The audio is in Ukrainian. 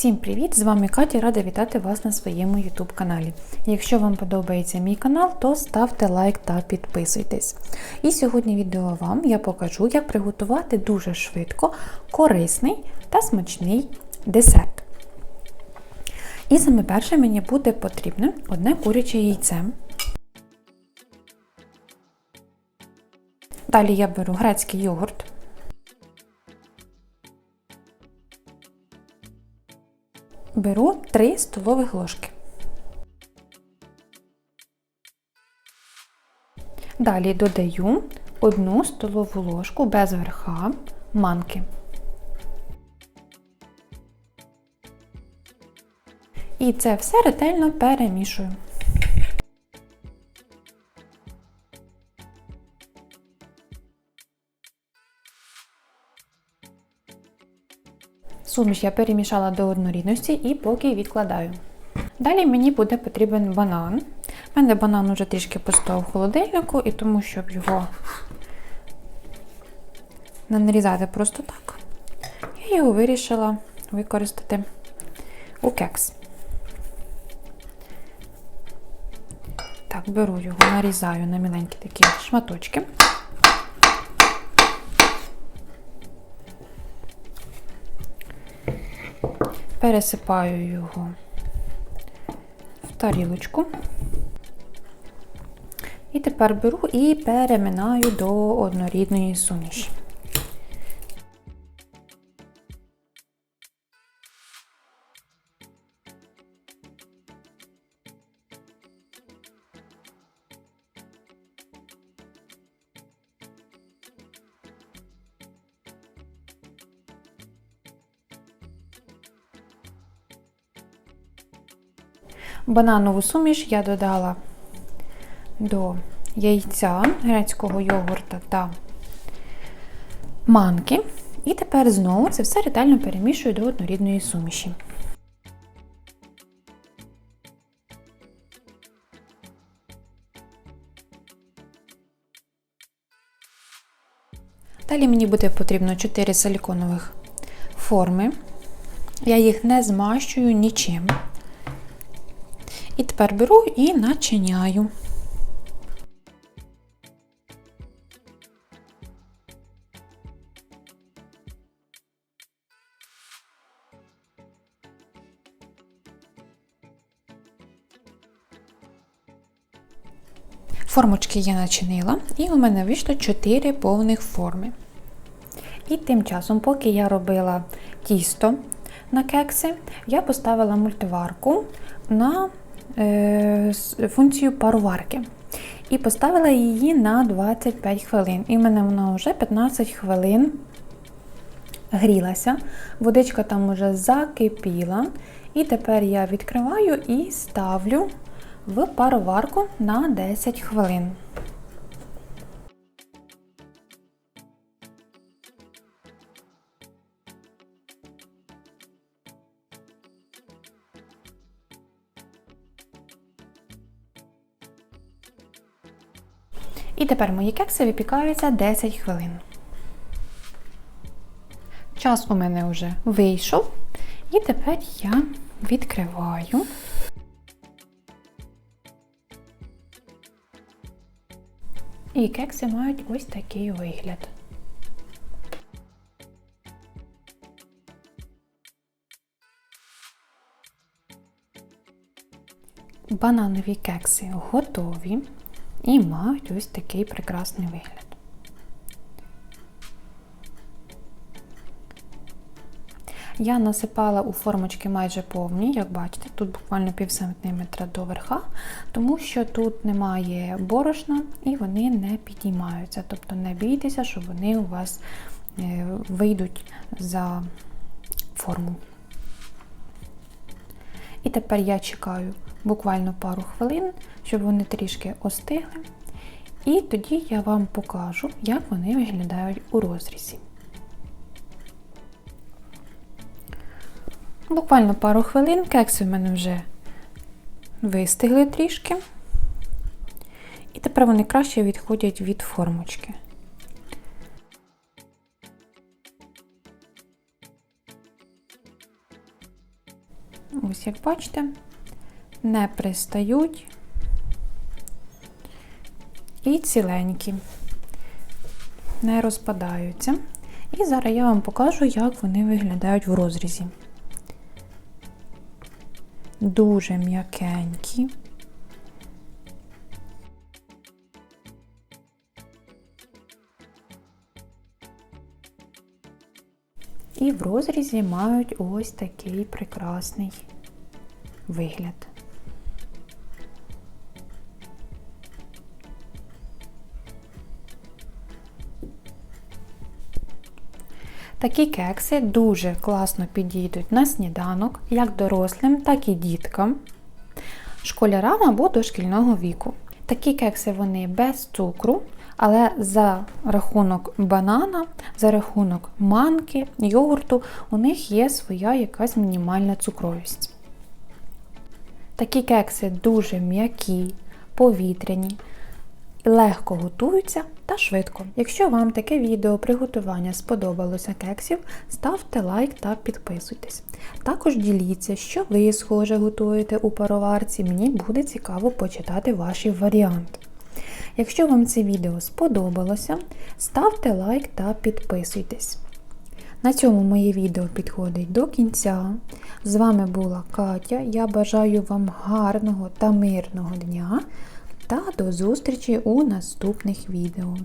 Всім привіт! З вами Катя, рада вітати вас на своєму YouTube каналі. Якщо вам подобається мій канал, то ставте лайк та підписуйтесь. І сьогодні відео вам я покажу, як приготувати дуже швидко корисний та смачний десерт. І саме перше мені буде потрібне одне куряче яйце. Далі я беру грецький йогурт. Беру 3 столових ложки. Далі додаю 1 столову ложку без верха манки. І це все ретельно перемішую. Суміш я перемішала до однорідності і поки відкладаю. Далі мені буде потрібен банан. У мене банан вже трішки постояв в холодильнику, і тому, щоб його не нарізати просто так, я його вирішила використати у кекс. Так, беру його, нарізаю на міленькі такі шматочки. Пересипаю його в тарілочку. І тепер беру і переминаю до однорідної суміші. Бананову суміш я додала до яйця, грецького йогурта та манки. І тепер знову це все ретельно перемішую до однорідної суміші. Далі мені буде потрібно 4 силіконових форми. Я їх не змащую нічим. І тепер беру і начиняю. Формочки я начинила, і у мене вийшло 4 повних форми. І тим часом, поки я робила тісто на кекси, я поставила мультиварку на функцію пароварки. І поставила її на 25 хвилин. І в мене вона вже 15 хвилин грілася. Водичка там вже закипіла. І тепер я відкриваю і ставлю в пароварку на 10 хвилин. І тепер мої кекси випікаються 10 хвилин. Час у мене вже вийшов. І тепер я відкриваю. І кекси мають ось такий вигляд. Бананові кекси готові і мають ось такий прекрасний вигляд. Я насипала у формочки майже повні, як бачите, тут буквально пів сантиметра до верха, тому що тут немає борошна і вони не підіймаються. Тобто не бійтеся, що вони у вас е, вийдуть за форму. І тепер я чекаю буквально пару хвилин, щоб вони трішки остигли. І тоді я вам покажу, як вони виглядають у розрізі. Буквально пару хвилин, кекси в мене вже вистигли трішки. І тепер вони краще відходять від формочки. Ось як бачите, не пристають і ціленькі, не розпадаються. І зараз я вам покажу, як вони виглядають в розрізі. Дуже м'якенькі. І в розрізі мають ось такий прекрасний вигляд. Такі кекси дуже класно підійдуть на сніданок, як дорослим, так і діткам, школярам або дошкільного віку. Такі кекси вони без цукру, але за рахунок банана, за рахунок манки, йогурту, у них є своя якась мінімальна цукровість. Такі кекси дуже м'які, повітряні, легко готуються та швидко. Якщо вам таке відео приготування сподобалося кексів, ставте лайк та підписуйтесь. Також діліться, що ви схоже готуєте у пароварці, мені буде цікаво почитати ваші варіанти. Якщо вам це відео сподобалося, ставте лайк та підписуйтесь. На цьому моє відео підходить до кінця. З вами була Катя. Я бажаю вам гарного та мирного дня та до зустрічі у наступних відео.